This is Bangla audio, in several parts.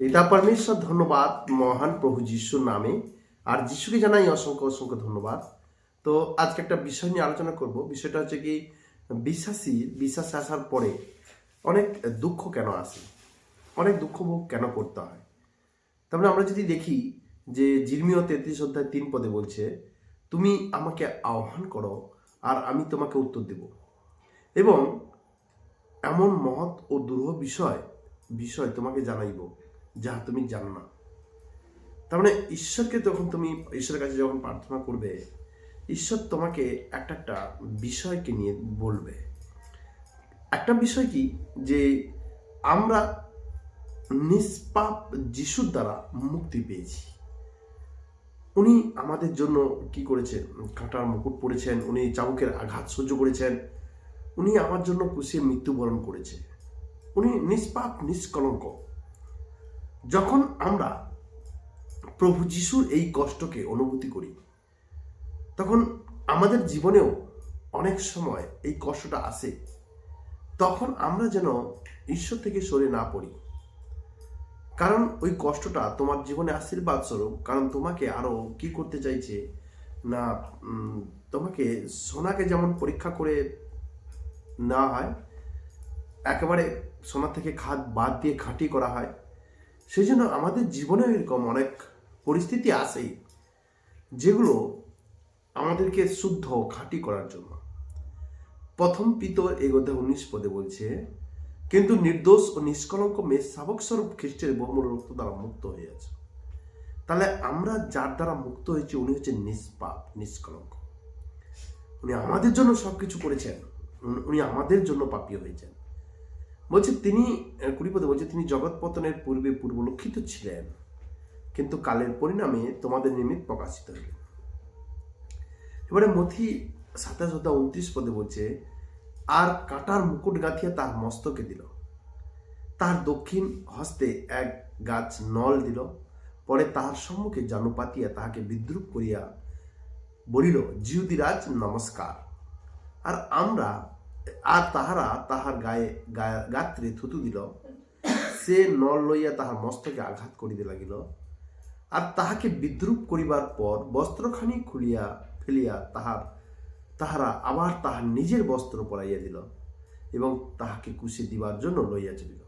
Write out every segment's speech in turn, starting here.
পিতা পরমেশ্বর, ধন্যবাদ, মহান প্রভু যিশুর নামে। আর যিশুকে জানাই অসংখ্য অসংখ্য ধন্যবাদ। তো আজকে একটা বিষয় নিয়ে আলোচনা করব। বিষয়টা হচ্ছে কি, বিশ্বাসী, বিশ্বাস আসার পরে অনেক দুঃখ কেন আসে? অনেক দুঃখ ভোগ কেন করতে হয়? তারপরে আমরা যদি দেখি যে জির্মীয় তেত্রিশ অধ্যায় তিন পদে বলছে, তুমি আমাকে আহ্বান করো আর আমি তোমাকে উত্তর দেব। এবং এমন মহৎ ও দুরূহ বিষয় বিষয় তোমাকে জানাইব। যাহা তুমি জানো না। তার মানে ঈশ্বরকে যখন তুমি ঈশ্বরের কাছে যখন প্রার্থনা করবে, ঈশ্বর তোমাকে একটা একটা বিষয়কে নিয়ে বলবে। একটা বিষয় কি? যে আমরা নিষ্পাপ যিশুর দ্বারা মুক্তি পেয়েছি। উনি আমাদের জন্য কি করেছেন? কাঁটার মুকুট পরেছেন, উনি চাবুকের আঘাত সহ্য করেছেন, উনি আমার জন্য কুশিয়ে মৃত্যুবরণ করেছে। উনি নিষ্পাপ, নিষ্কলঙ্ক। যখন আমরা প্রভু যিশুর এই কষ্টকে অনুভূতি করি, তখন আমাদের জীবনেও অনেক সময় এই কষ্টটা আসে। তখন আমরা যেন ঈশ্বর থেকে সরে না পড়ি। কারণ ওই কষ্টটা তোমার জীবনে আশীর্বাদ স্বরূপ। কারণ তোমাকে আরও কি করতে চাইছে? না তোমাকে সোনাকে যেমন পরীক্ষা করে না হয়, একেবারে সোনা থেকে খাদ বাদ দিয়ে খাঁটি করা হয় সেই জন্য আমাদের জীবনে এরকম অনেক পরিস্থিতি আসেই যেগুলো আমাদেরকে শুদ্ধ খাঁটি করার জন্য। প্রথম পিতর এগোতে উনিশ পদে বলছে, কিন্তু নির্দোষ ও নিষ্কলঙ্ক মেয়ে শাবক স্বরূপ খ্রিস্টের বহুমূল রক্ত দ্বারা মুক্ত আছে তাহলে আমরা যার দ্বারা মুক্ত হয়েছি, উনি হচ্ছেন নিষ্পাপ, নিষ্কলঙ্ক। উনি আমাদের জন্য সবকিছু করেছেন। উনি- উনি আমাদের জন্য পাপী হয়েছেন। বলছে তিনি আহ, কুড়ি পদে বলছে তিনি জগৎ পতনের পূর্বে পূর্বলক্ষিত ছিলেন কিন্তু কালের পরিণামে তোমাদের নিমিত্ত প্রকাশিত হইলেন। এবারে মথি সাতাশ অধ্যায় উনত্রিশ পদে বলছে আর কাটার মুকুট গাঁথিয়া তার মস্তকে দিল। তার দক্ষিণ হস্তে এক গাছ নল দিল। পরে তাহার সম্মুখে জানু পাতিয়া তাহাকে বিদ্রুপ করিয়া বলিল জিউদিরাজ নমস্কার। আর আমরা আর তাহারা তাহার গায়ে গাত্রে থুতু দিল। সে নল লইয়া তাহার মস্তকে আঘাত করিতে লাগিল। আর তাহাকে বিদ্রুপ করিবার পর বস্ত্রখানি খুলিয়া ফেলিয়া তাহার, তাহারা আবার তাহার নিজের বস্ত্র পরাইয়া দিল এবং তাহাকে কুশি দিবার জন্য লইয়া চলিল।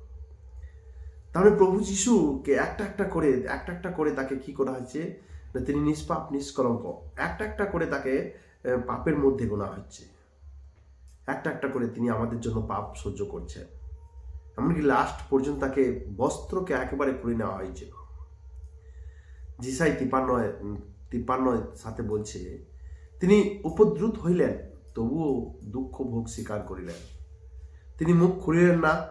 তাহলে প্রভু যিশুকে একটা একটা করে, একটা একটা করে তাকে কি করা হয়েছে? তিনি নিষ্পাপ, নিষ্কলঙ্ক। একটা একটা করে তাকে পাপের মধ্যে গোনা হচ্ছে। একটা একটা করে তিনি আমাদের জন্য পাপ সহ্য করছেন। এমনকি লাস্ট পর্যন্ত তাকে বস্ত্রকে একেবারে খুলে নেওয়া হয়েছিল। জিসাই তিপান্ন তিপান্ন সাথে বলছে, তিনি উপদ্রুত হইলেন, তবুও দুঃখ ভোগ স্বীকার করিলেন। তিনি মুখ খুলিলেন না।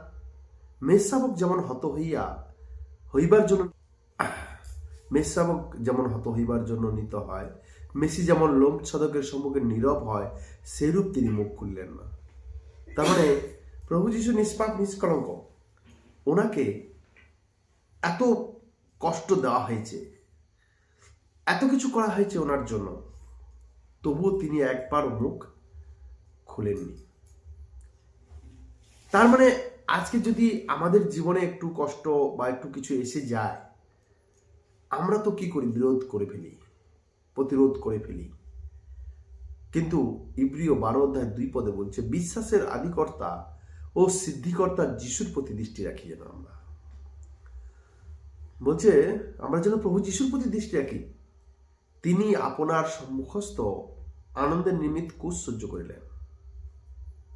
মেষশাবক যেমন হত হইয়া হইবার জন্য মেষশাবক যেমন হত হইবার জন্য নিত হয়, মেসি যেমন লোম ছদকের সম্মুখে নীরব হয়, সেরূপ তিনি মুখ খুললেন না। তার মানে প্রভু যিশু নিষ্পাপ, নিষ্কলঙ্ক। ওনাকে এত কষ্ট দেওয়া হয়েছে, এত কিছু করা হয়েছে ওনার জন্য, তবুও তিনি একবার মুখ খুলেননি। তার মানে আজকে যদি আমাদের জীবনে একটু কষ্ট বা একটু কিছু এসে যায় আমরা তো কি করি? বিরোধ করে ফেলি, প্রতিরোধ করে ফেলি। কিন্তু ইব্রিয় বারো অধ্যায় দুই পদে বলছে, বিশ্বাসের আদিকর্তা ও সিদ্ধিকর্তা যিশুর প্রতি দৃষ্টি রাখি যেন আমরা। বলছে, আমরা যেন প্রভু যিশুর প্রতি দৃষ্টি রাখি। তিনি আপনার সম্মুখস্থ আনন্দের নিমিত্ত কুশ সহ্য করিলেন।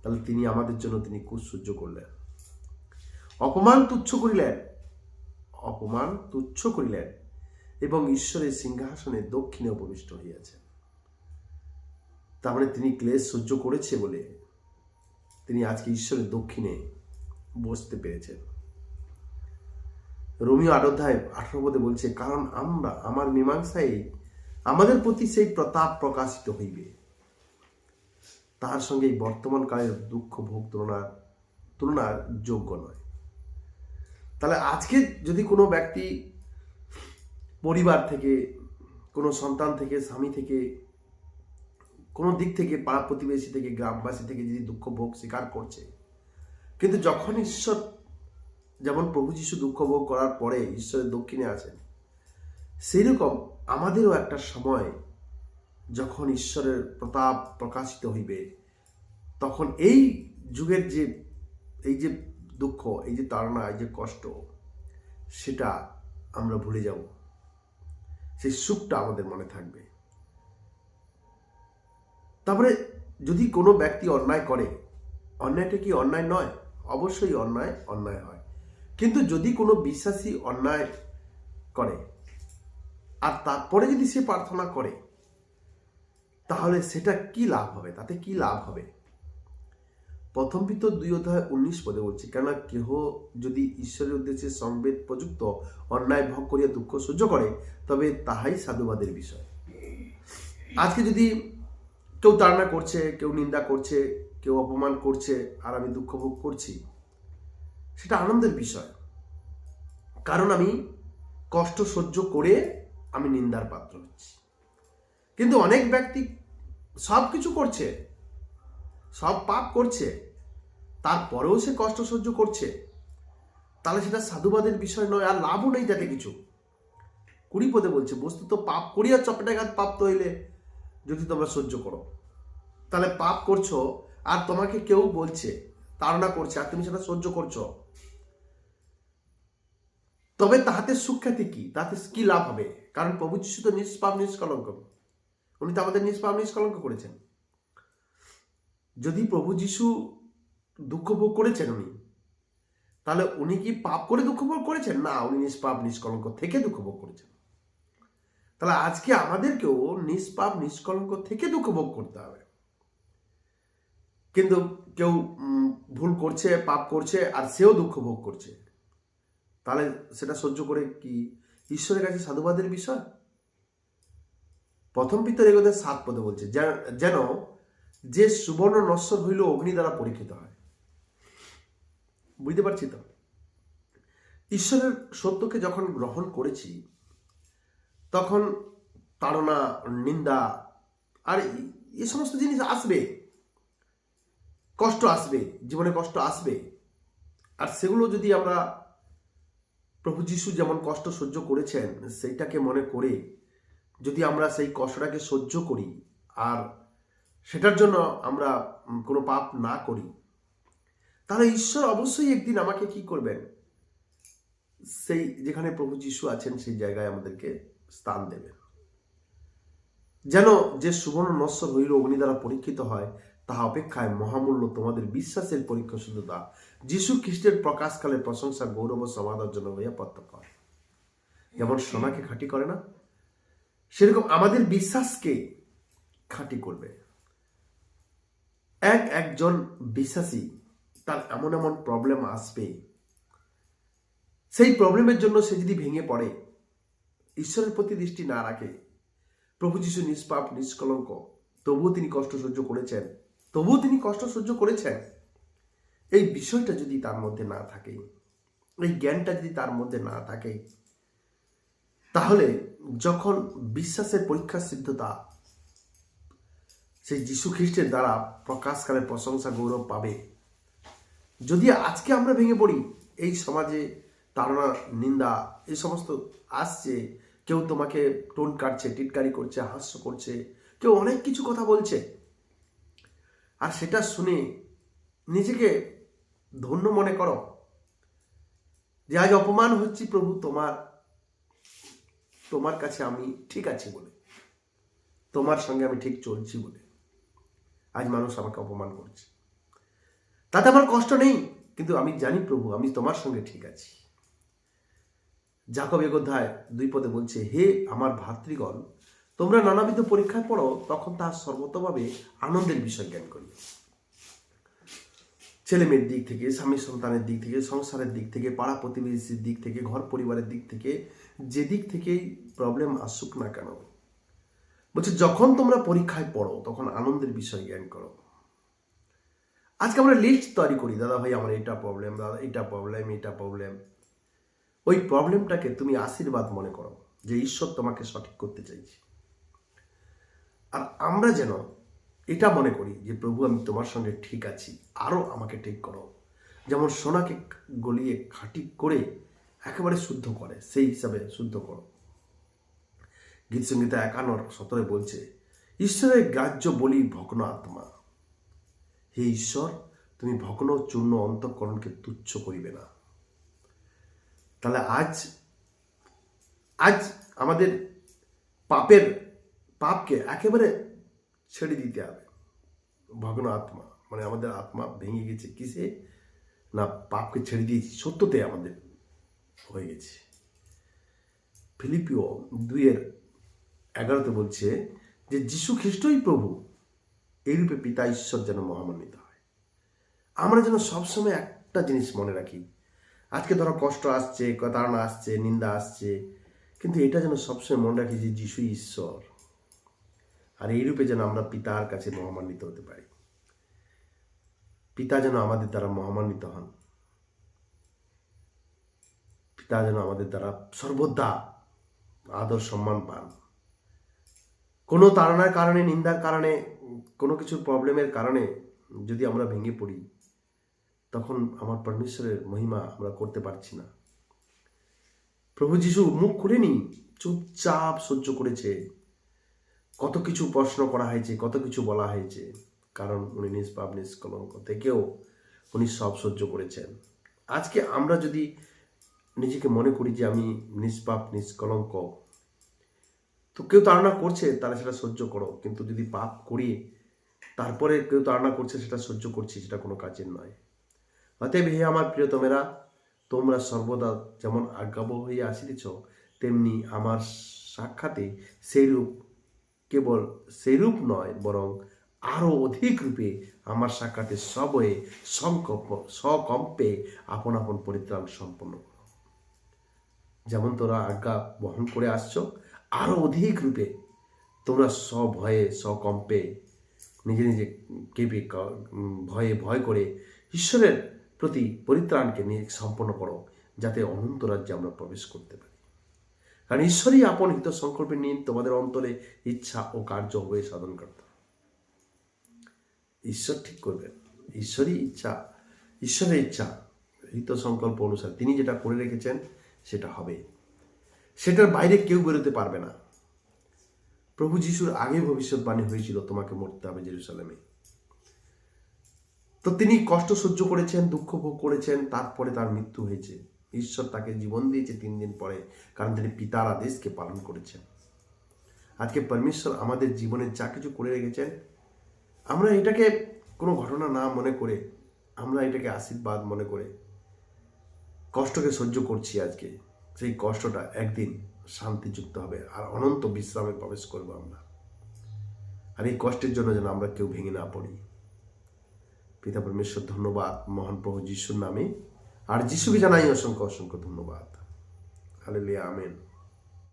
তাহলে তিনি আমাদের জন্য তিনি কুশ সহ্য করলেন। অপমান তুচ্ছ করিলেন। অপমান তুচ্ছ করিলেন। এবং ঈশ্বরের সিংহাসনে দক্ষিণে উপবিষ্ট হইয়াছেন। তারপরে তিনি ক্লেশ সহ্য করেছে বলে তিনি আজকে ঈশ্বরের দক্ষিণে বসতে পেরেছেন। রোমিও আট আঠারো পদে বলছে, কারণ আমরা, আমার মীমাংসায় আমাদের প্রতি সেই প্রতাপ প্রকাশিত হইবে। তার সঙ্গে এই বর্তমান কালের দুঃখ ভোগ তুলনার তুলনার যোগ্য নয়। তাহলে আজকে যদি কোনো ব্যক্তি পরিবার থেকে, কোনো সন্তান থেকে, স্বামী থেকে, কোনো দিক থেকে, পাড়া প্রতিবেশী থেকে, গ্রামবাসী থেকে যদি দুঃখ ভোগ স্বীকার করছে। কিন্তু যখন ঈশ্বর, যেমন প্রভু যিশু দুঃখ ভোগ করার পরে ঈশ্বরের দক্ষিণে আছেন সেই রকম আমাদেরও একটা সময় যখন ঈশ্বরের প্রতাপ প্রকাশিত হইবে, তখন এই যুগের যে, এই যে দুঃখ, এই যে তাড়না, এই যে কষ্ট, সেটা আমরা ভুলে যাব। সেই সুখটা আমাদের মনে থাকবে। তারপরে যদি কোনো ব্যক্তি অন্যায় করে, অন্যায়টা কি অন্যায় নয়? অবশ্যই অন্যায় অন্যায় হয়। কিন্তু যদি কোনো বিশ্বাসী অন্যায় করে, আর তারপরে যদি সে প্রার্থনা করে, তাহলে সেটা কি লাভ হবে? তাতে কি লাভ হবে? প্রথম পিতর দুই অধ্যায় উনিশ পদে বলছে, কেননা কেহ যদি ঈশ্বরের উদ্দেশ্যে সংবেদ প্রযুক্ত অন্যায় ভোগ করিয়া দুঃখ সহ্য করে, তবে তাহাই সাধুবাদের বিষয়। আজকে যদি কেউ তাড়না করছে, কেউ নিন্দা করছে, কেউ অপমান করছে, আর আমি দুঃখ ভোগ করছি, সেটা আনন্দের বিষয়। কারণ আমি কষ্ট সহ্য করে আমি নিন্দার পাত্র হচ্ছি। কিন্তু অনেক ব্যক্তি সব কিছু করছে, সব পাপ করছে তারপরেও সে কষ্ট সহ্য করছে। তাহলে সেটা সাধুবাদের বিষয় নয়, আর লাভও নেই তাতে কিছু। কুড়ি পদে বলছে বস্তুত পাপ করিয়া চপেটাঘাত প্রাপ্ত হইলে যদি তোমরা সহ্য করো। তাহলে পাপ করছ, আর তোমাকে কেউ বলছে, তাড়না করছে, আর তুমি সেটা সহ্য করছ। তবে তাহাতে সুখ্যাতি কি? তাতে কি লাভ হবে? কারণ প্রভু যিশু তো নিষ্পাপ, নিষ্কলঙ্ক। উনি তো আমাদের নিষ্পাপ, নিষ্কলঙ্ক করেছেন। যদি প্রভু যিশু দুঃখ ভোগ করেছেন উনি? তাহলে উনি কি পাপ করে দুঃখ ভোগ করেছেন? না, উনি নিষ্পাপ, নিষ্কলঙ্ক থেকে দুঃখ ভোগ করেছেন। তাহলে আজকে আমাদেরকেও নিষ্পাপ, নিষ্কলঙ্ক থেকে দুঃখ ভোগ করতে হবে। কিন্তু কেউ ভুল করছে, পাপ করছে, আর সেও দুঃখ ভোগ করছে। তাহলে সেটা সহ্য করে কি ঈশ্বরের কাছে সাধুবাদের বিষয়? প্রথম পিতর এগোদের সাত পদে বলছে যেন- যে সুবর্ণ নশ্বর হইল অগ্নি দ্বারা পরীক্ষিত হয়। বুঝতে পারছি তো? ঈশ্বরের সত্যকে যখন গ্রহণ করেছি, তখন তাড়না, নিন্দা, আর এই সমস্ত জিনিস আসবে। কষ্ট আসবে, জীবনে কষ্ট আসবে। আর সেগুলো যদি আমরা প্রভু যিশু যেমন কষ্ট সহ্য করেছেন, সেইটাকে মনে করে যদি আমরা সেই কষ্টটাকে সহ্য করি, আর সেটার জন্য আমরা কোনো পাপ না করি তাহলে ঈশ্বর অবশ্যই একদিন আমাকে কি করবেন? সেই যেখানে প্রভু যিশু আছেন, সেই জায়গায় আমাদেরকে স্থান দেবেন। যেন যে সুবর্ণ নশ্বর হইল অগ্নি দ্বারা পরীক্ষিত হয়, তাহা অপেক্ষায় মহামূল্য তোমাদের বিশ্বাসের পরীক্ষা শুদ্ধতা যিশু খ্রিস্টের প্রকাশকালে প্রশংসা গৌরব ও জন্য হইয়া প্রত্যক্ষ হয়। যেমন সোনাকে খাঁটি করে না, সেরকম আমাদের বিশ্বাসকে খাঁটি করবে। এক একজন বিশ্বাসী তার এমন এমন প্রবলেম আসবে। সেই প্রবলেমের জন্য সে যদি ভেঙে পড়ে, ঈশ্বরের প্রতি দৃষ্টি না রাখে, প্রভু যিশু নিষ্পাপ, নিষ্কলঙ্ক, তবুও তিনি কষ্ট সহ্য করেছেন, তবুও তিনি কষ্ট সহ্য করেছেন। এই বিষয়টা যদি তার মধ্যে না থাকে, এই জ্ঞানটা যদি তার মধ্যে না থাকে, তাহলে যখন বিশ্বাসের পরীক্ষা সিদ্ধতা সেই যীশু খ্রিস্টের দ্বারা প্রকাশকালে প্রশংসা, গৌরব পাবে। যদি আজকে আমরা ভেঙে পড়ি, এই সমাজে তাড়না নিন্দা, এই সমস্ত আসছে, কেউ তোমাকে টোন কাটছে, টিটকারি করছে, হাস্য করছে, কেউ অনেক কিছু কথা বলছে, আর সেটা শুনে নিজেকে ধন্য মনে করো যে আজ অপমান হচ্ছি প্রভু তোমার তোমার কাছে আমি ঠিক আছি বলে, তোমার সঙ্গে আমি ঠিক চলছি বলে। আজ মানুষ আমাকে অপমান করছে। তাতে আমার কষ্ট নেই। কিন্তু আমি জানি প্রভু, আমি তোমার সঙ্গে ঠিক আছি। জাকব অধ্যায় দুই পদে বলছে, হে আমার ভাতৃগণ, তোমরা নানাবিধ পরীক্ষায় পড়ো, তখন তার সর্বতভাবে আনন্দের বিষয় জ্ঞান করি ছেলে মেয়ের দিক থেকে, স্বামী সন্তানের দিক থেকে, সংসারের দিক থেকে, পাড়া প্রতিবেশীর দিক থেকে, ঘর পরিবারের দিক থেকে, যে দিক থেকেই প্রবলেম আসুক না কেন? বলছে, যখন তোমরা পরীক্ষায় পড়ো, তখন আনন্দের বিষয় জ্ঞান করো। আজকে আমরা লিস্ট তৈরি করি। দাদা ভাই, আমার এটা প্রবলেম দাদা এটা প্রবলেম এটা প্রবলেম ওই প্রবলেমটাকে তুমি আশীর্বাদ মনে করো যে ঈশ্বর তোমাকে সঠিক করতে চাইছে। আর আমরা যেন এটা মনে করি যে, প্রভু, আমি তোমার সঙ্গে ঠিক আছি। আরও আমাকে ঠিক করো। যেমন সোনাকে গলিয়ে খাঁটি করে একেবারে শুদ্ধ করে, সেই হিসাবে শুদ্ধ করো। গীত সঙ্গীতা একান্ন সতরে বলছে, ঈশ্বরের গ্রাহ্য বলি ভগ্ন আত্মা হে ঈশ্বর, তুমি ভগ্ন চূর্ণ অন্তঃকরণকে তুচ্ছ করিবে না। তাহলে আজ আজ আমাদের পাপের, পাপকে একেবারে ছেড়ে দিতে হবে। ভগ্ন আত্মা মানে আমাদের আত্মা ভেঙে গেছে কিসে? না, পাপকে ছেড়ে দিয়েছি, সত্যতে আমাদের হয়ে গেছে। ফিলিপিও দুইয়ের এগারোতে বলছে যে, যীশু খ্রিস্টই প্রভু এইরূপে পিতা ঈশ্বর যেন মহামান্বিত হয়। আমরা যেন সবসময় একটা জিনিস মনে রাখি। আজকে ধরো কষ্ট আসছে তাড়না আসছে, নিন্দা আসছে, কিন্তু এটা যেন সবসময় মনে রাখি যে যিশুই ঈশ্বর। আর এইরূপে যেন আমরা পিতার কাছে মহামান্বিত হতে পারি। পিতা যেন আমাদের দ্বারা মহামান্বিত হন। পিতা যেন আমাদের দ্বারা সর্বদা আদর সম্মান পান। কোনো তাড়নার কারণে, নিন্দার কারণে কোনো কিছুর প্রবলেমের কারণে যদি আমরা ভেঙে পড়ি, তখন আমার পরমেশ্বরের মহিমা আমরা করতে পারছি না। প্রভু যিশু মুখ খুলেনি চুপচাপ সহ্য করেছে। কত কিছু প্রশ্ন করা হয়েছে, কত কিছু বলা হয়েছে। কারণ উনি নিষ্পাপ, নিষ্কলঙ্ক, থেকেও উনি সব সহ্য করেছেন। আজকে আমরা যদি নিজেকে মনে করি যে আমি নিষ্পাপ, নিষ্কলঙ্ক তো কেউ তাড়না করছে, তাহলে সেটা সহ্য করো। কিন্তু যদি পাপ করি, তারপরে কেউ তাড়না করছে, সেটা সহ্য করছি, সেটা কোনো কাজের নয়। অতএব হে আমার প্রিয়তমেরা, তোমরা সর্বদা যেমন আজ্ঞাবহ হইয়া আসিতেছ, তেমনি আমার সাক্ষাতে সেইরূপ কেবল সেইরূপ নয়, বরং আরও অধিক রূপে আমার সাক্ষাতে সবয়ে সংকল্প, সকম্পে আপন আপন পরিত্রাণ সম্পন্ন করো। যেমন তোরা আজ্ঞা বহন করে আসছো আরও অধিক রূপে। তোমরা স্বভয়ে সকম্পে নিজে নিজে কেঁপে ভয়ে, ভয় করে ঈশ্বরের প্রতি পরিত্রাণকে নিয়ে সম্পন্ন করো, যাতে অনন্ত রাজ্যে আমরা প্রবেশ করতে পারি। কারণ ঈশ্বরই আপন হিত সংকল্পে নিয়ে তোমাদের অন্তরে ইচ্ছা ও কার্য হয়ে সাধন করতে ঈশ্বর ঠিক করবেন। ঈশ্বরই ইচ্ছা, ঈশ্বরের ইচ্ছা, হিত সংকল্প অনুসারে। তিনি যেটা করে রেখেছেন, সেটা হবে। সেটার বাইরে কেউ বেরোতে পারবে না। প্রভু যিশুর আগে ভবিষ্যৎবাণী হয়েছিল তোমাকে মরতে হবে জেরুসালেমে। তো তিনি কষ্ট সহ্য করেছেন, দুঃখ ভোগ করেছেন, তারপরে তার মৃত্যু হয়েছে। ঈশ্বর তাকে জীবন দিয়েছে তিন দিন পরে, কারণ তিনি পিতার আদেশকে পালন করেছেন। আজকে পরমেশ্বর আমাদের জীবনে যা কিছু করে রেখেছেন, আমরা এটাকে কোনো ঘটনা না মনে করে, আমরা এটাকে আশীর্বাদ মনে করে কষ্টকে সহ্য করছি আজকে। সেই কষ্টটা একদিন শান্তিযুক্ত হবে আর অনন্ত বিশ্রামে প্রবেশ করব আমরা। আর এই কষ্টের জন্য যেন আমরা কেউ ভেঙে না পড়ি। পিতা পরমেশ্বর, ধন্যবাদ। মহান প্রভু যিশুর নামে। আর যিশুকে জানাই অসংখ্য অসংখ্য ধন্যবাদ। Hallelujah amen